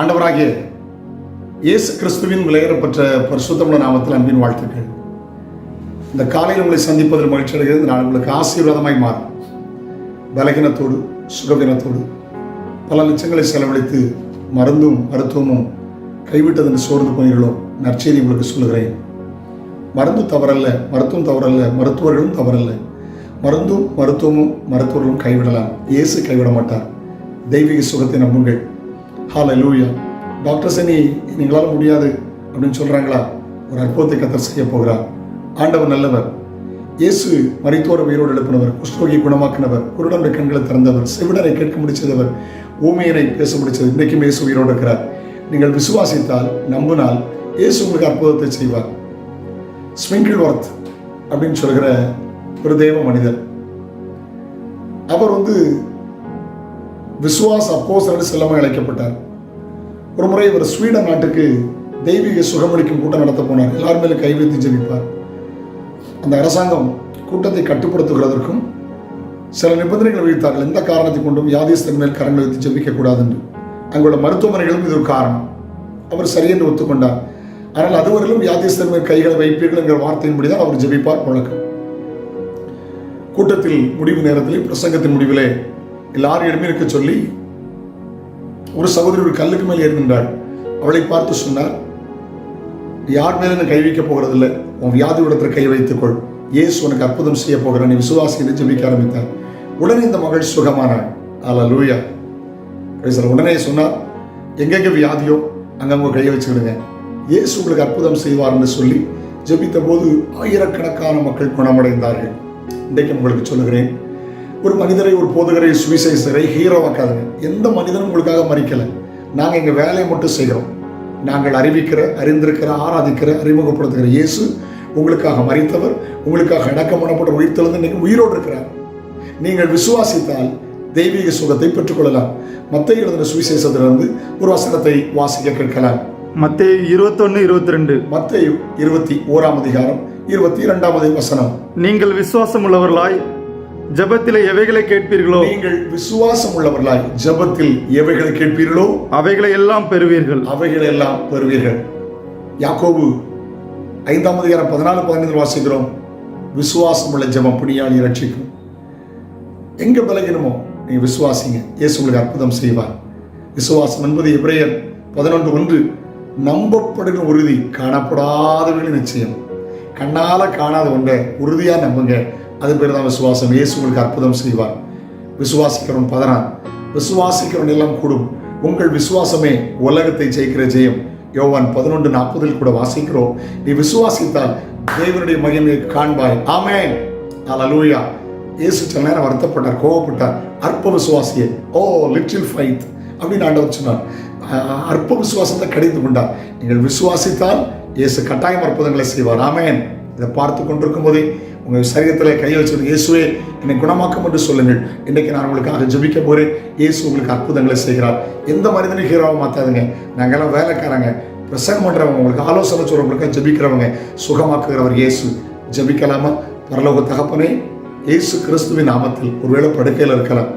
ஆண்டவராகிய இயேசு கிறிஸ்துவின் விலையேறப்பட்ட பரிசுத்தமுள்ள நாமத்தில் அன்பின் வாழ்த்துக்கள். இந்த காலையில் உங்களை சந்திப்பதில் மகிழ்ச்சி அடைகிறது. நான் உங்களுக்கு ஆசீர்வாதமாய் மாறும். பலகீனத்தோடு சுகவீனத்தோடு பல லட்சங்களை செலவழித்து மருந்தும் மருத்துவமும் கைவிட்டதென்று சோர்ந்து போனீர்களோ நற்செய்தி உங்களுக்கு சொல்லுகிறேன். மருந்து தவறல்ல மருத்துவம் தவறல்ல மருத்துவர்களும் தவறல்ல. மருந்தும் மருத்துவமும் மருத்துவர்களும் கைவிடலாம். இயேசு கைவிட மாட்டார். தெய்வீக சுகத்தை நம்புங்கள். ஹால லூயா டாக்டர் சனி நீங்களால முடியாது அப்படின்னு சொல்கிறாங்களா ஒரு அற்புதத்தை கத்தர் செய்ய போகிறார். ஆண்டவர் நல்லவர். இயேசு மறைத்தோர உயிரோடு எழுப்பினவர் குஷ்டரோகியை குணமாக்கினவர் குருடனுடைய கண்களை திறந்தவர் செவிடனை கேட்க முடிச்சதவர் ஊமையனை பேச முடிச்சது இன்றைக்கும் இயேசு உயிரோடு இருக்கிறார். நீங்கள் விசுவாசித்தால் நம்பினால் இயேசு உங்களுக்கு அற்புதத்தை செய்வார். ஸ்விங்கிள் ஒர்த் அப்படின்னு சொல்கிற ஒரு தெய்வ மனிதர். அவர் வந்து விசுவாச அப்போஸ்தலர் செல்லமாக அழைக்கப்பட்டார். ஒரு முறை இவர் ஸ்வீடன் நாட்டுக்கு தெய்வீக சுகமளிக்கும் கூட்டம் நடத்த போனார். எல்லார் மேலும் கை வைத்து ஜெபிப்பார். அந்த அரசாங்கம் கூட்டத்தை கட்டுப்படுத்துகிறதற்கும் சில நிபந்தனைகள் விதித்தார்கள். எந்த காரணத்தை கொண்டும் யாதீஸ்தன் மேல் கரங்கள் வைத்து ஜெபிக்க கூடாது என்று அங்குள்ள மருத்துவமனைகளும் இது ஒரு காரணம். அவர் சரியென்று ஒத்துக்கொண்டார். ஆனால் அதுவரையிலும் யாதீஸ்தன் மேல் கைகளை வைப்பீர்கள் என்கிற வார்த்தையின்படி தான் அவர் ஜெபிப்பார் வழக்கம். கூட்டத்தில் முடிவு நேரத்திலே பிரசங்கத்தின் முடிவிலே எல்லாரும் இருக்க சொல்லி ஒரு சகோதரி ஒரு கல்லுக்கு மேல் ஏறி அவளை பார்த்து சொன்னார் யார் மேலே கை வைக்க போகிறதில்லை? உன் வியாதி இடத்துல கை வைத்துக்கொள். இயேசு உனக்கு அற்புதம் செய்ய போகிறான் நீ விசுவாசி என்று ஜெபிக்க ஆரம்பித்தார் உடனே இந்த மகள் சுகமானாள். ஆலா லூயா உடனே சொன்னார் எங்கெங்க வியாதியோ அங்கங்க கையை வச்சுக்கிடுங்க. இயேசு உங்களுக்கு அற்புதம் செய்வார்னு சொல்லி ஜெபித்த போது ஆயிரக்கணக்கான மக்கள் குணமடைந்தார்கள். இன்றைக்கு உங்களுக்கு சொல்லுகிறேன் ஒரு மனிதரை ஒரு போதகரை சுவிசேஷரை ஹீரோவாக்காதுங்க. எந்த மனிதனும் உங்களுக்காக மறிக்கலை. நாங்கள் எங்கள் வேலையை மட்டும் செய்கிறோம். நாங்கள் அறிவிக்கிற அறிந்திருக்கிற ஆராதிக்கிற அறிமுகப்படுத்துகிற இயேசு உங்களுக்காக மறித்தவர் உங்களுக்காக அடக்கம் பண்ணப்பட்ட உயிர்த்தெழுந்து இன்னைக்கு உயிரோடு இருக்கிறார். நீங்கள் விசுவாசித்தால் தெய்வீக சுகத்தை பெற்றுக்கொள்ளலாம். மத்திய எழுதின சுவிசேஷத்திலிருந்து ஒரு வசனத்தை வாசிக்க கேட்கலாம். மத்தேயு இருபத்தொன்னு இருபத்தி ரெண்டு மத்திய இருபத்தி ஓராம் அதிகாரம் இருபத்தி இரண்டாவது வசனம். நீங்கள் விசுவாசம் உள்ளவர்களாய் ஜெபத்திலே எவைகளை கேட்பீர்களோ? நீங்கள் விசுவாசம் உள்ளவர்களாய் ஜெபத்தில் எவைகளை கேட்பீர்களோ? அவைகளை எல்லாம் பெறுவீர்கள். அவைகளை எல்லாம் பெறுவீர்கள். யாக்கோபு ஐந்தாம் அதிகாரம் பதினாலு பதினைந்து வாசிக்கிறோம். விசுவாசம் உள்ள ஜெபம் புனியாளி ரட்சிக்கும் எங்க பலகீனமோ? நீங்க விசுவாசிங்க. இயேசு உங்களுக்கு அற்புதம் செய்வார். விசுவாசம் என்பது எபிரேயர் பதினொன்று ஒன்று. நம்பப்படுகிற உறுதி காணப்படாதவர்களின் நிச்சயம். கண்ணால காணாத ஒன்றை உறுதியா நம்புங்க. அது பேர் தான் விசுவாசம். இயேசு உங்களுக்கு அற்புதம் செய்வார். விசுவாசிக்கிறவன் பதறான். விசுவாசிக்கிறவன் எல்லாம் கூடும். உங்கள் விசுவாசமே உலகத்தை ஜெயிக்கிற ஜெயம். யோவான் பதினொன்று நாற்பதில் கூட வாசிக்கிறோம். நீ விசுவாசித்தால் தேவனுடைய மகிமையை காண்பாய். ஆமென். அலூயா இயேசு சில நேரம் வருத்தப்பட்டார் கோவப்பட்டார். அற்ப விசுவாசியே. Oh little faith. அப்படின்னு ஆண்டவர் சொன்னார். அற்ப விசுவாசத்தை கிடைத்து கொண்டார். நீங்கள் விசுவாசித்தால் இயேசு கட்டாயம் அற்புதங்களை செய்வார். ஆமேன். இதை பார்த்து கொண்டிருக்கும் போதே உங்கள் சரீரத்தில் கை வச்சு இயேசுவே என்னை குணமாக்கும் என்று சொல்லுங்கள். இன்றைக்கு நான் உங்களுக்காக ஜெபிக்க போகிறேன். இயேசு உங்களுக்கு அற்புதங்களை செய்கிறார். எந்த மனிதனும் ஹீரோவாக மாற்றாதுங்க நாங்கெல்லாம் வேலைக்காரங்க. பிரசங்கம் பண்ணுறவங்க உங்களுக்கு ஆலோசனை சொல்கிறவங்களுக்கு ஜெபிக்கிறவங்க சுகமாக்குகிறவர் இயேசு. ஜபிக்கலாமா? பரலோக தகப்பனே இயேசு கிறிஸ்துவின் நாமத்தில் ஒருவேளை படுக்கையில் இருக்கலாம்.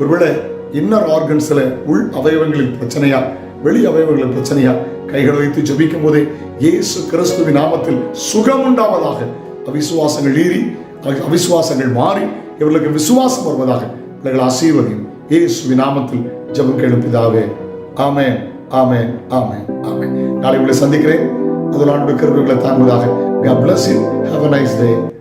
ஒருவேளை இன்னர் ஆர்கன்ஸில் உள் அவயவங்களில் பிரச்சனையா? வெளி அவயவங்களில் பிரச்சனையா? கைகளை வைத்து ஜபிக்கும் போதே இயேசு கிறிஸ்துவின் நாமத்தில் சுகம் உண்டாவதாக அவிசுவாசங்கள் ஈறி அவிசுவாசங்கள் மாறி இவர்களுக்கு விசுவாசம் வருவதாக இவர்கள் ஆசீர்வதியும் இயேசுவின் நாமத்தில் ஜபம் கெழுப்பிதாவே ஆமே ஆமே ஆமே ஆமே நாளை உங்களை சந்திக்கிறேன். அதில் ஆண்டு தாங்குவதாக. God bless you. Have a nice day.